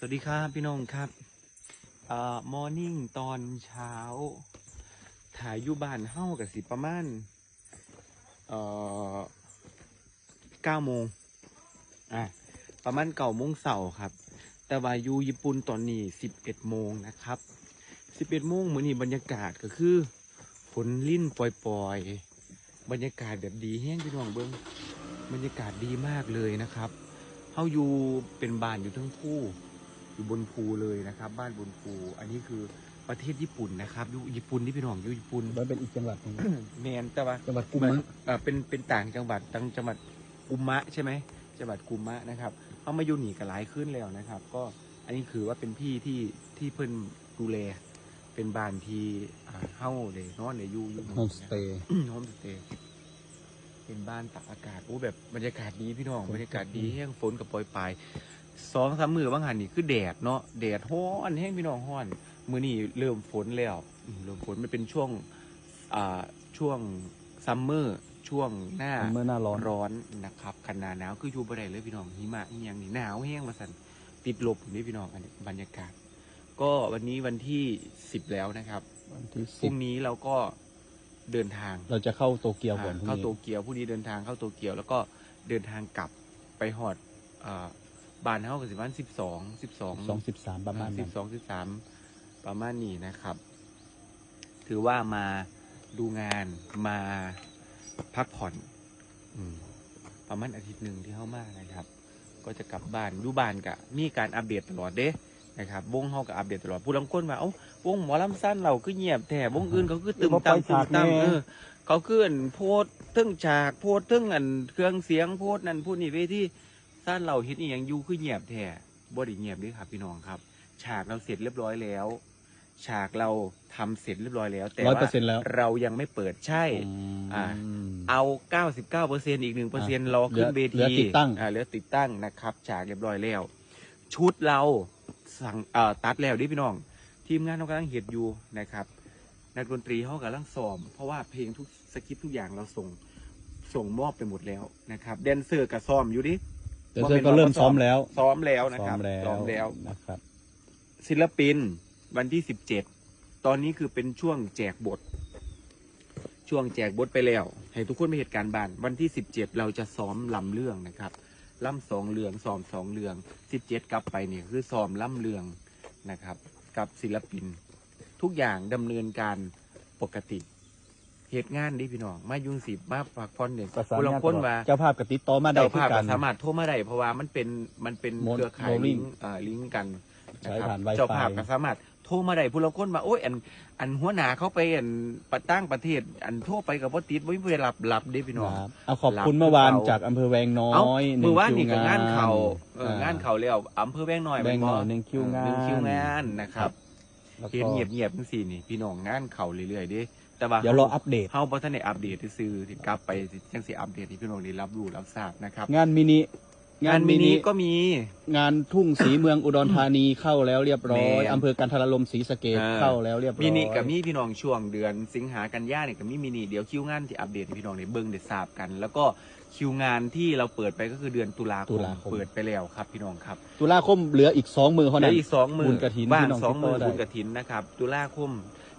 สวัสดีครับพี่น้องครับเอ่อมอร์นิ่งตอนเช้า ถ่ายอยู่บ้านเฮ้ากับสิประมาณเอ่อเก้าโมงอะประมาณเก้าโมงเสาร์ครับ แต่ว่าอยู่ญี่ปุ่นตอนนี้สิบเอ็ดโมงนะครับสิบเอ็ดโมงเหมือนนี่บรรยากาศก็คือฝนลิ่นปล่อยๆ บรรยากาศแบบดีแห้งพี่น้องเบิ้งบรรยากาศดีมากเลยนะครับเฮาอยู่เป็นบ้านอยู่ทั้งภู อยู่บนภูเลยนะครับ บ้านบนภูอันนี้คือประเทศญี่ปุ่นนะครับอยู่ญี่ปุ่นที่พี่น้องอยู่ญี่ปุ่นมันเป็นอีกจังหวัดหนึ่งแมนแต่ว่า จังหวัดกุมะ เอ่อเป็นเป็นต่างจังหวัดต่างจังหวัดกุมะใช่ไหมจังหวัดกุมะนะครับเขามาอยู่หนีกันหลายขึ้นแล้วนะครับ ก็อันนี้คือว่าเป็นพี่ที่ที่เพิ่นดูแลเป็นบ้านที่อ่าเฮ้าเลยนอนเลยอยู่อยู่โฮมสเตย์โฮมสเตย์เป็นบ้านตากอากาศโอ้แบบบรรยากาศดีพี่น้องบรรยากาศดีแห้งฝนกับปล่อยปลาย สองสามมือบางหันนี่คือแดดเนาะแดดฮ้อนแห้งพี่น้องฮ้อน มือนี่เริ่มฝนแล้วอืมเริ่มฝนมันเป็นช่วงอ่าช่วงซัมเมอร์ช่วงหน้าเมื่อหน้าร้อนร้อนนะครับขนาหนาวคืออยู่บ่ได้เลยพี่น้องหิมะอหย่างนี้หนาวแห้งมาสันติดลบนี่พี่น้องอันนี้บรรยากาศ ก็วันนี้วันที่สิบแล้วนะครับวันที่พสิรุ่บงนี้เราก็เดินทาง เราจะเข้าโตเกียวก่อนอ่าพรุ่งเข้านี้โตเกียวพรุ่งนี้เดินทางเข้าโตเกียว แล้วก็เดินทางกลับไปฮอดอ่า บ้านเฮากับสิบวันสิบสองสิบสองสองสิบสามประมาณสินั้บนสองสิบสามประมาณนี้นะครับ ถือว่ามาดูงานมาพักผ่อนอมประมาณอาทิตย์หนึ่งที่เข้ามานะครับ ก็จะกลับบ้านอยู่บ้านกะมีการอัปเดตตลอดเด้นะครับ วงเฮากับอัปเดตตลอดผู้ลำคนว่าเอ้าวงหมอลำสั้นเราคือเงียบแต่วงอื่นเขาคือตึมตามตึมตามเออ เขาคืออันโพสต์เทึ่งฉากโพสต์เทึ่งอันเครื่องเสียงโพสต์นั่นพูดนี่เวที สั้นเราเฮ็ดอีหยังอยู่คือเงียบแท้บ่ได้เงียบเด้ครับพี่น้องครับ ฉากเราเสร็จเรียบร้อยแล้ว ฉากเราทำเสร็จเรียบร้อยแล้ว แต่ร้อยว่าเปอร์เซ็นต์แล้ว เรายังไม่เปิดใช่ อ่า ม เอา 99เปอร์เซ็นอีก1เปอร์เซ็นรอขึ้นเหลือเวเหลืทีอติดตั้ง อ่าเหลือติดตั้งนะครับ ฉากเรียบร้อยแล้ว ชุดเราสั่งเอ่อตัดแล้วดิพี่น้อง ทีมงานเรากำลังเห็ดอยู่นะครับ นักดนตรีเขากำลังซ้อม เพราะว่าเพลงทุกสคริปต์ทุกอย่างเราส่ง ส่งมอบไปหมดแล้วนะครับ แดนเซอร์กับซ้อมอยู่ดิ เดี๋ยวเธอก็เริ่มซ้อมแล้ว ซ้อมแล้วนะซ้อครับมแล้วซ้อมแล้ว นะครับ ศิลปินวันที่สิบเจ็ดตอนนี้คือเป็นช่วงแจกบท ช่วงแจกบทไปแล้ว ให้ทุกคนไปเหตุการณ์บ้าน วันที่สิบเจ็ดเราจะซ้อมลำเรื่องนะครับล่ำสองเรื่องซ้อมสองเรื่องสิบเจ็ดกลับไปเนี่ยคือซ้อมล่ำเรื่องนะครับ กับศิลปิน ทุกอย่างดำเนินการปกติ เหตุงานดิพี่น้องมายุ่งสิบมาฝากฟอนเนี่ยประสานผู้ลางงานคนตลอดว่าเจ้าภาพกับติดต่อมาได้เจ้าคือภาพกัก็น สามารถโทรมาได้เพราะว่ามันเป็นมันเป็นโมดเครือข่ายโมดลิลิงงก์ก์อ่าลิงก์กันนะใช้ครับผ่าน Wi-Fi เจ้าภาพก็สามารถโทรมาได้ผู้ละคนมาโอ้ยอันอันหัวหน้าเขาไปอันประตั้งประเทศ อันโทรไปกับพ่ติดไม่เวลาหลับเด้พี่น้อง ครับเอาขอบรับคุณเมื่อวานคือเราจากอำเภอแวงน้อเอ้ายหมืนึ่องว่านคินี่วกับงางานนเขาเอออ่งานเขาแล้วอำเภอแวงหน่อยแวงหน่อยแม่หนึ่งคิวงาน หนึ่งคิวงานนะครับ แล้วเห็นก็เงียบเงียบๆจังสี่นี่ พี่น้องงานเขาเรื่อยๆเด้แต่ว่าเดี๋ยวรออัปเดต เฮาบ่ทันได้อัปเดตซื่อๆที่กลับไปสิจังสิอัปเดตให้พี่น้องได้รับรู้รับทราบนะครับ งานมินิ งานมินิก็มี งานทุ่งสีเมืองอุดรธานีเข้าแล้วเรียบร้อยแม่น อำเภอกันทรลมศรีสะเกดอ่าเข้าแล้วเรียบร้อยมินิกับมีพี่น้องช่วงเดือน สิงหากันยาเนี่ยกับมีมินิเดี๋ยวคิวงานที่อัปเดตให้พี่น้องได้เบิ่งได้ทราบกัน แล้วก็คิวงานที่เราเปิดไปก็คือเดือนตุลาคตุมลาคมเปิดไปแล้วครับพี่น้องครับ ตุลาคมเหลืออีกสองมือเท่าเหลืนั้อนอีกสองมือบุญกฐินว่างพี่น้องสองมือติดต่อได้บุญกฐินนะครับตุลาคม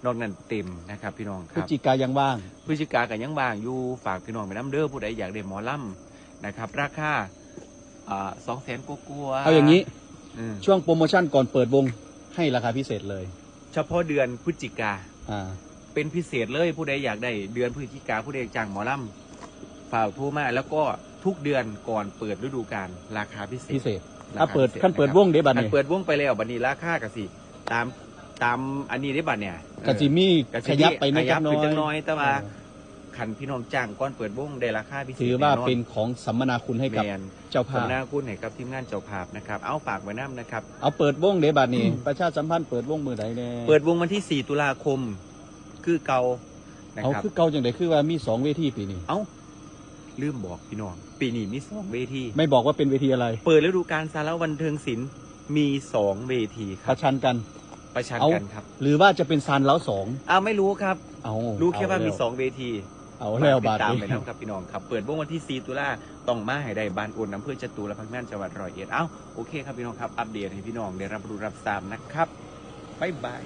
นอกนั้นเต็มนะครับ พี่น้องพคฤศรับจิกายังว่าง พฤศจิกากันยังบางอยู่ฝากพี่น้องไปน้ำเด้อผู้ใดอยากได้หมอลำนะครับ ราคา สองแสนกว่าๆเอาอย่างนี้อืมช่วงโปรโมชั่นก่อนเปิดวงให้ราคาพิเศษเลย เฉพาะเดือนพฤศจิกา อ่า เป็นพิเศษเลยผู้ใดอยากได้เดือนพฤศจิกาผู้ใดจ้างหมอลำฝ่ากโทรมาแล้วก็ทุกเดือนก่อนเปิดฤดูกาลราคาพิเศษพิเศษราถ้าคาเปิดพิเศษขั้นเปิดนะครับวงเดบัตอันเนี่ยเปิดวงไปแล้วบัดนี้ราคากะสิ ตามตามอันนี้ได้บัดเนี่ยกะจิมี่กะขสิยับไปขนิดยับน้ไปอยจังน้อยแต่ว่า เออ ขันพี่น้องจ้างก่อนเปิดวงได้ราคาพิเศษถือว่าแอเป็นของสัมมนาคุณให้กับแมนเจ้าสภาพมนาคุณให้กับทีมงานเจ้าภาพนะครับ เอาฝากไว้น้ำนะครับ เอาเปิดวงเดบัตนี่ประชาสัมพันธ์เปิดวงมือไหนแน่เปิดวงวันที่ 4 ตุลาคม คือเกานะเอาครับ คือเก่าจังไดคือว่ามีสองเวทีปีนี้ เอ้า ลืมบอกพี่น้อง ปีนี้มีสองเวที ไม่บอกว่าเป็นเวทีอะไร เปิดฤดูกาลสารบันเทิงศิลป์มีสองเวทีคปรับ ระชันกัน ประชันเอากันครับหรือว่าจะเป็นซานเล้าสองอ้าวไม่รู้ครับ เอารู้แค่ว่ามีเสองเวที เอาแล้วติบาดทตามนี้ไปนะครับพี่น้องครับ เปิดวงวันที่ 4 ตุลาต้องมาให้ได้บ้านอุ่นอำเภอจตุรพักษ์นั่นจังหวัดร้อยเอ็ดเอ้าโอเคครับพี่น้องครับ อัปเดตให้พี่น้องได้รับรู้รับทราบนะครับบ๊ายบาย